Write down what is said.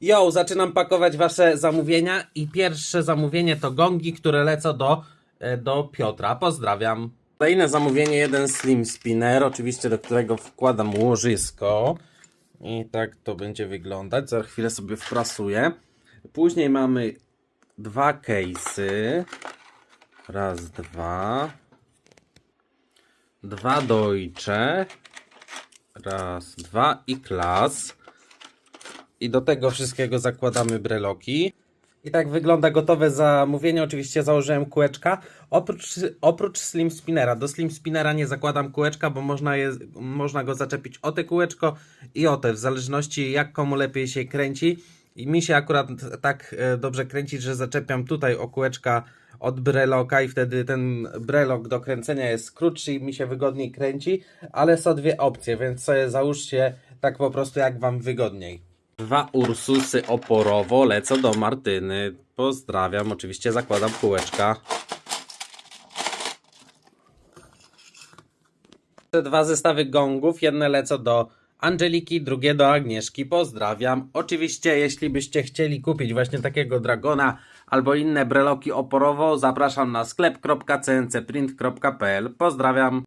Yo, zaczynam pakować wasze zamówienia i pierwsze zamówienie to gongi, które lecą do, e, do Piotra. Pozdrawiam. Kolejne zamówienie, jeden slim spinner, oczywiście do którego wkładam łożysko. I tak to będzie wyglądać. Za chwilę sobie wprasuję. Później mamy dwa case'y. Raz, dwa. Dwa Deutsche. Raz, dwa i klas. I do tego wszystkiego zakładamy breloki. I tak wygląda gotowe zamówienie. Oczywiście założyłem kółeczka. Oprócz, oprócz Slim Spinnera. Do Slim Spinnera nie zakładam kółeczka, bo można, je, można go zaczepić o te kółeczko i o te, w zależności jak komu lepiej się kręci. I mi się akurat tak e, dobrze kręci, że zaczepiam tutaj o kółeczka od breloka i wtedy ten brelok do kręcenia jest krótszy i mi się wygodniej kręci, ale są dwie opcje, więc sobie załóżcie tak po prostu jak wam wygodniej. Dwa Ursusy oporowo lecą do Martyny. Pozdrawiam, oczywiście zakładam kółeczka. Te dwa zestawy gongów, jedne lecą do Angeliki, drugie do Agnieszki. Pozdrawiam. Oczywiście, jeśli byście chcieli kupić właśnie takiego dragona albo inne breloki oporowo, zapraszam na sklep.cncprint.pl. Pozdrawiam.